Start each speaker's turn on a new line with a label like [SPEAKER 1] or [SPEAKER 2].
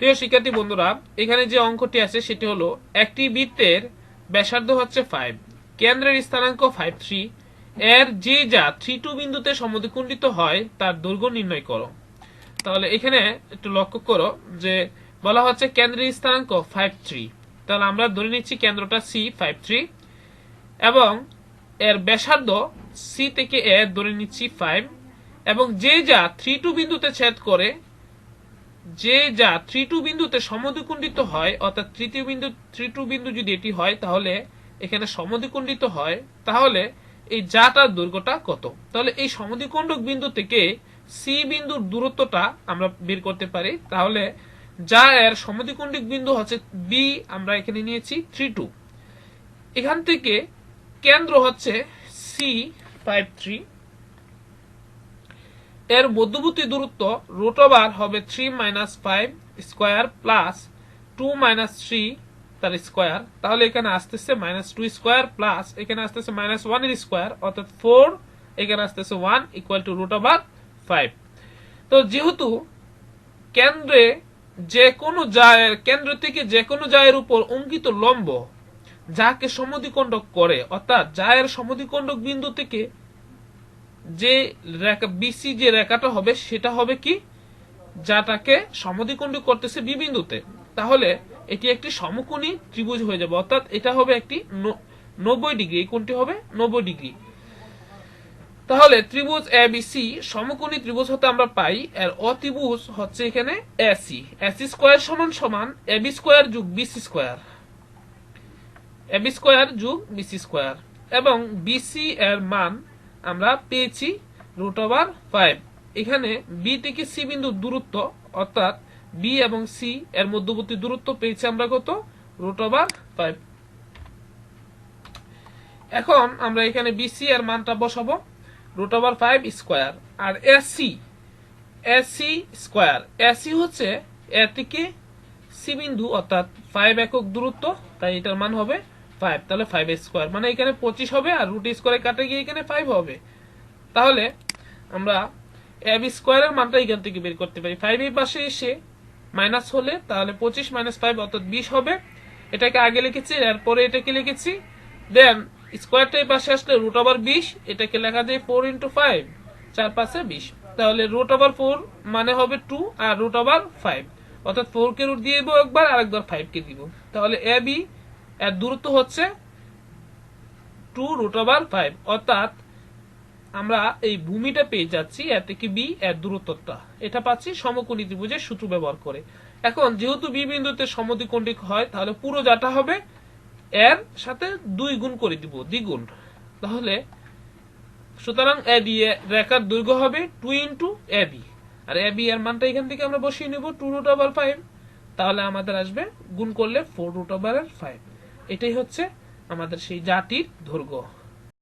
[SPEAKER 1] প্রিয় শিক্ষার্থী বন্ধুরা, এখানে যে অঙ্কটি আছে সেটি হলো, একটি বৃত্তের ব্যাসার্ধ হচ্ছে ফাইভ কেন্দ্রের স্থানাঙ্ক ফাইভ থ্রি এর যে যা থ্রি টু বিন্দুতে সমদ্বিখণ্ডিত হয়, তার দৈর্ঘ্য নির্ণয় করো। তাহলে এখানে একটু লক্ষ্য করো যে, বলা হচ্ছে কেন্দ্রের স্থানাঙ্ক ফাইভ থ্রি তাহলে আমরা ধরে নিচ্ছি কেন্দ্রটা সি ফাইভ থ্রি এবং এর ব্যাসার্ধ সি থেকে এ ধরে নিচ্ছি ফাইভ এবং যে যা থ্রি টু বিন্দুতে ছেদ করে যে যা থ্রি টু বিন্দুতে সমদ্বিখণ্ডিত হয়, অর্থাৎ তৃতীয় বিন্দু থ্রি টু বিন্দু যদি এটি হয়, তাহলে এখানে সমদ্বিখণ্ডিত হয়, তাহলে এই যাটার দৈর্ঘ্যটা কত? তাহলে এই সমদ্বিখণ্ডক বিন্দু থেকে সি বিন্দুর দূরত্বটা আমরা বের করতে পারি। তাহলে যা এর সমদ্বিখণ্ডিক বিন্দু হচ্ছে বি আমরা এখানে নিয়েছি থ্রি টু এখান থেকে কেন্দ্র হচ্ছে সি ফাইভ থ্রি এর মধ্যবর্তী দূরত্ব রুট হবে three minus five square plus two minus three তার স্কোয়ার তাহলে এখানে আসতেছে মাইনাস টু স্কোয়ার প্লাস এখানে আসতেছে মাইনাস ওয়ানের স্কোয়ার অর্থাৎ ফোর এখানে আসতেছে one equal to root over five তো যেহেতু কেন্দ্রে যে কোনো জায়ের, কেন্দ্র থেকে যে কোনো জায়ের উপর অঙ্কিত লম্ব যাকে সমদ্বিখণ্ডক করে, অর্থাৎ জায়ের সমদ্বিখণ্ডক বিন্দু থেকে যে রেখা বিসি যে রেখাটা হবে, সেটা হবে কি? যাটাকে সমদ্বিখণ্ডক করতেছে বি বিন্দুতে। তাহলে এটি একটি সমকোণী ত্রিভুজ হয়ে যাবে। অর্থাৎ এটা হবে একটি নব্বই ডিগ্রি, এই কোণটি হবে নব্বই ডিগ্রি। তাহলে ত্রিভুজ এ বি সি সমকোণী ত্রিভুজ হতে আমরা পাই, এর অত্রিভুজ হচ্ছে এখানে এসি এসি স্কোয়ার সমান সমান এ বি স্কোয়ার যোগ BC square A B square যোগ বিসি স্কোয়ার এবং বিসি এর মান আমরা পেয়েছি রুট ওভার ফাইভ এখানে বি থেকে সি বিন্দুর দূরত্ব, অর্থাৎ বি এবং সি এর মধ্যবর্তী দূরত্ব পেয়েছি আমরা কত? রুট ওভার ফাইভ এখন আমরা এখানে বিসি এর মানটা বসাবো। রুট ওভার ফাইভ স্কোয়ার আর এসি এসি স্কোয়ার এসি হচ্ছে এ থেকে সি বিন্দু, অর্থাৎ ফাইভ একক দূরত্ব, তাই এটার মান হবে ফাইভ তাহলে ফাইভ স্কোয়ার মানে এখানে পঁচিশ হবে আর রুট স্কোয়ারে কাটে গিয়ে এখানে ফাইভ হবে। তাহলে আমরা এবি স্কোয়ারের মানটা এখান থেকে বের করতে পারি। ফাইভ এই পাশে এসে মাইনাস হলে তাহলে পঁচিশ মাইনাস ফাইভ অর্থাৎ বিশ হবে। এটাকে আগে লিখেছি, এরপরে এটাকে লিখেছি। দেন স্কোয়ারটা পাশে আসলে রুট ওভার বিশ, এটাকে লেখা যায় ফোর ইন্টু ফাইভ চার পাশে বিশ। তাহলে রুট ওভার ফোর মানে হবে টু আর রুট ওভার ফাইভ অর্থাৎ ফোর কে রুট দিয়ে দেবো একবার আর একবার ফাইভ কে দিব। তাহলে এ বি এর দূরত্ব হচ্ছে টু রুট ওভার ফাইভ অর্থাৎ আমরা এই ভূমিটা পেয়ে যাচ্ছি এর থেকে বি এর দূরত্বটা। এটা পাচ্ছি সমকোণী ত্রিভুজের সূত্র ব্যবহার করে। এখন যেহেতু বি বিন্দুতে সমদ্বিখণ্ডিক হয়, তাহলে পুরো যাটা হবে এর সাথে দুই গুণ করে দিব, দ্বিগুণ। তাহলে সুতরাং এ বি রেখার দৈর্ঘ্য হবে টু ইন্টু এ বি আর এ বি এর মানটা এখান থেকে আমরা বসিয়ে নেব টু রুট ওভার ফাইভ তাহলে আমাদের আসবে গুণ করলে ফোর রুট ওভার ফাইভ এটাই হচ্ছে আমাদের সেই জাতির দৈর্ঘ্য